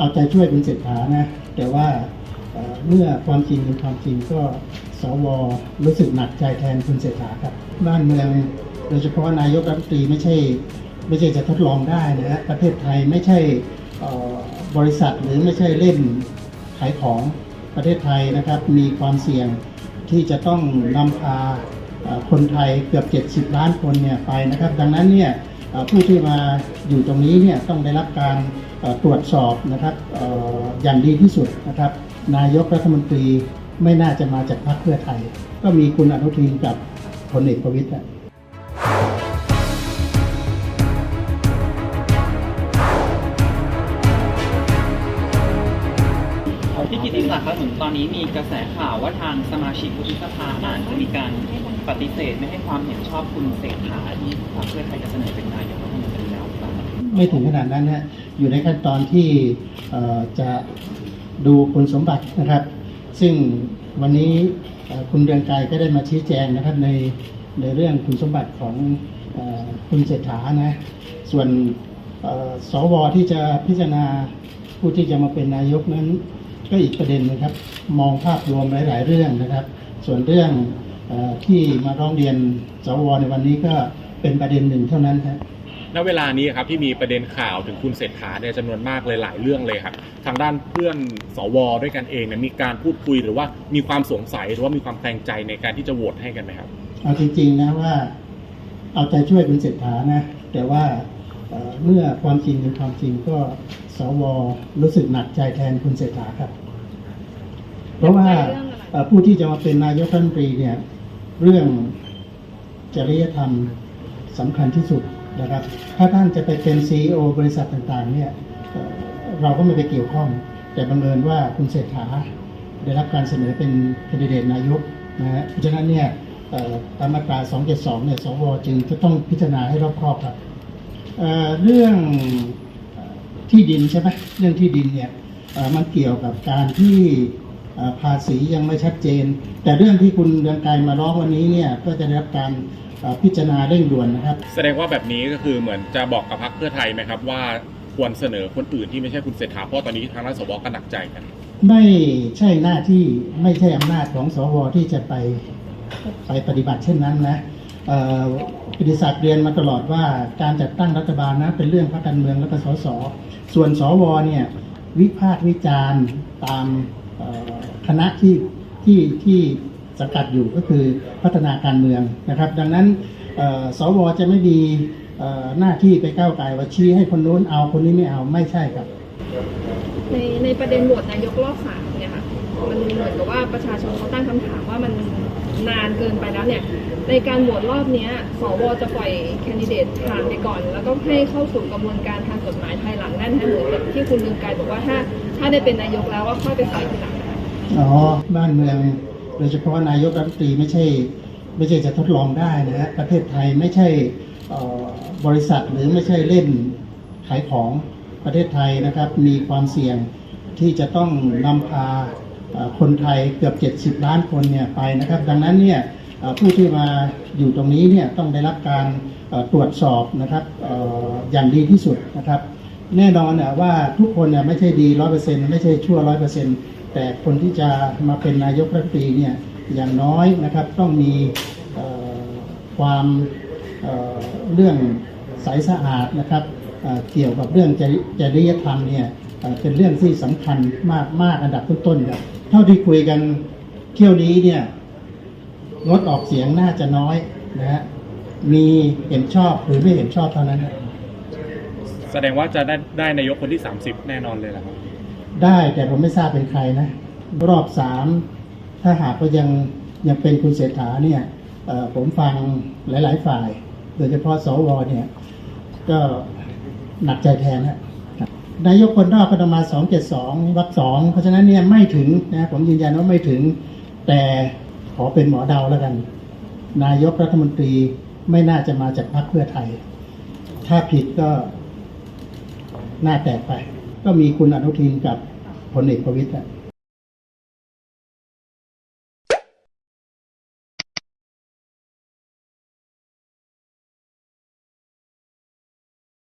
เอาใจช่วยคุณเศรษฐานะ แต่ว่าเมื่อความจริงเป็นความจริงก็สวรู้สึกหนักใจแทนคุณเศรษฐาครับบ้านเมืองโดยเฉพาะนายกรัฐมนตรีไม่ใช่ไม่ใช่จะทดลองได้นะฮะประเทศไทยไม่ใช่บริษัทหรือไม่ใช่เล่นขายของประเทศไทยนะครับ มีความเสี่ยงที่จะต้องนำพาคนไทยเกือบ 70 ล้านคนเนี่ยไปนะครับ ดังนั้นเนี่ยผู้ที่มาอยู่ตรงนี้เนี่ยต้องได้รับการ ตรวจสอบนะครับออย่างดีที่สุดนะครับ นายกรัฐมนตรีไม่น่าจะมาจากพรรคเพื่อไทย ก็มีคุณอนุทินกับพลเอกประวิตยอะพี่กิติศักดิ์ครับเหมือนตอนนี้มีกระแสข่าวว่าทางสมาชิกวุฒิสภาอาจจะมีการปฏิเสธไม่ให้ความเห็นชอบคุณเศรษฐาที่พรรคเพื่อไทยจะเสนอเป็นนายกรัฐมนตรี ไม่ถึงขนาดนั้นฮะอยู่ในขั้นตอนที่จะดูคุณสมบัตินะครับ ซึ่งวันนี้คุณเรืองไกรก็ได้มาชี้แจงนะครับในในเรื่องคุณสมบัติของอคุณเศรษฐานะส่วนสวที่จะพิจารณาผู้ที่จะมาเป็นนายกนั้น ก็อีกประเด็นนะครับ มองภาพรวมหลาย ๆ เรื่องนะครับ ส่วนเรื่องอที่มาร้องเรียนสวในวันนี้ก็เป็นประเด็นหนึ่งเท่านั้นครับ ณเวลานี้ครับที่มีประเด็นข่าวถึงคุณเศรษฐาเนี่ยจำนวนมากเลยหลายเรื่องเลยครับทางด้านเพื่อนสวด้วยกันเองเนี่ยมีการพูดคุยหรือว่ามีความสงสัยหรือว่ามีความแปลงใจในการที่จะโหวตให้กันไหมครับเอาจริงๆนะว่า เอาใจช่วยคุณเศรษฐานะ แต่ว่าเอ่อเมื่อความจริงเป็นความจริงก็สวรู้สึกหนักใจแทนคุณเศรษฐาครับ เพราะว่าเอ่อผู้ที่จะมาเป็นนายกรัฐมนตรีเนี่ย เรื่องจริยธรรมสำคัญที่สุด นะครับ ถ้าท่านจะไปเป็นซีอบริษัทต่างๆเนี่ยเราก็ไม่ไปเกี่ยวข้อง แต่บังเอิญว่าคุณเศรษฐาได้รับการเสนอเป็นคนดิเดตนายกนะฮะเพราะฉะนั้นเนี่ยตามมาตรา 272 เนี่ย สว จึงจะต้องพิจารณาให้รอบคอบครับเเรื่องที่ดินใช่ไหมเรื่องที่ดินเนี่ยมันเกี่ยวกับการที่ภาษียังไม่ชัดเจน แต่เรื่องที่คุณเรืองไกรมาร้องวันนี้เนี่ยก็จะได้รับการ พิจารณาเร่งด่วนนะครับ แสดงว่าแบบนี้ก็คือเหมือนจะบอกกับพรรคเพื่อไทยไหมครับว่าควรเสนอคนอื่นที่ไม่ใช่คุณเศรษฐาเพราะตอนนี้ทางด้านสวก็หนักใจกัน ไม่ใช่หน้าที่ไม่ใช่อำนาจของสวที่จะไปไปปฏิบัติเช่นนั้นนะเอ่อกิติศักดิ์เรียนมาตลอดว่าการจัดตั้งรัฐบาลนะเป็นเรื่องพรรคการเมืองและก็สสส่วนสวเนี่ยวิพากษ์วิจารณ์ตามเอ่อคณะที่ที่ที่ สังกัดอยู่ก็คือพัฒนาการเมืองนะครับ ดังนั้นเอ่อสวจะไม่มีเอ่อหน้าที่ไปก้าวไก่ายว่าชี้ให้คนนู้นเอาคนนี้ไม่เอาไม่ใช่ครับ ในในประเด็นโหวตนายกรอบสามเนี่ยค่ะมันเหมือนกับว่าประชาชนเขาตั้งคำถามว่ามันนานเกินไปแล้วเนี่ยในการโหวตรอบเนี้ยสวจะปล่อยแคนดิเดตผ่านไปก่อน แล้วก็ให้เข้าสู่กระบวนการทางกฎหมายภายหลังนั่นนะเหมือนกับที่คุณเรืองไกรบอกว่าถ้าถ้าได้เป็นนายกแล้วว่าค่อยไปใส่ทีหลังนะคะอ๋อบ้านเมือง โดยเฉพาะนายกรัฐมนตรีไม่ใช่ไม่ใช่จะทดลองได้นะฮะประเทศไทยไม่ใช่บริษัทหรือไม่ใช่เล่นขายของประเทศไทยนะครับ มีความเสี่ยงที่จะต้องนำพาคนไทยเกือบ 70 ล้านคนเนี่ยไปนะครับ ดังนั้นเนี่ยผู้ที่มาอยู่ตรงนี้เนี่ยต้องได้รับการตรวจสอบนะครับอย่างดีที่สุดนะครับ แน่นอนว่าทุกคนเนี่ยไม่ใช่ดีร้อยเปอร์เซ็นต์ไม่ใช่ชั่วร้อยเปอร์เซ็นต์ แต่คนที่จะมาเป็นนายกรัฐมนตรีเนี่ยอย่างน้อยนะครับต้องมีความเเรื่องใสสะอาดนะครับเเกี่ยวกับเรื่องจริยธรรมเนี่ยเเป็นเรื่องที่สำคัญมากมากอันดับต้นๆครับเท่าที่คุยกันเที่ยวนี้เนี่ยงดออกเสียงน่าจะน้อยนะฮะมีเห็นชอบหรือไม่เห็นชอบเท่านั้น แสดงว่าจะได้ได้นายกคนที่ 30 แน่นอนเลยแหละครับ ได้แต่ผมไม่ทราบเป็นใครนะ รอบสามถ้าหากว่ายังยังเป็นคุณเศรษฐาเนี่ยผมฟังหลาย ๆ ฝ่าย โดยเฉพาะสวเนี่ย ก็หนักใจแทนนะนายกคนนอกก็ต้องมา 272วรรคสองเพราะฉะนั้นเนี่ยไม่ถึงนะผมยืนยันว่าไม่ถึง แต่ขอเป็นหมอเดาแล้วกัน นายกรัฐมนตรีไม่น่าจะมาจากพรรคเพื่อไทย ถ้าผิดก็หน้าแตกไป ก็มีคุณอนุทินกับพลเอกประวิตยอะ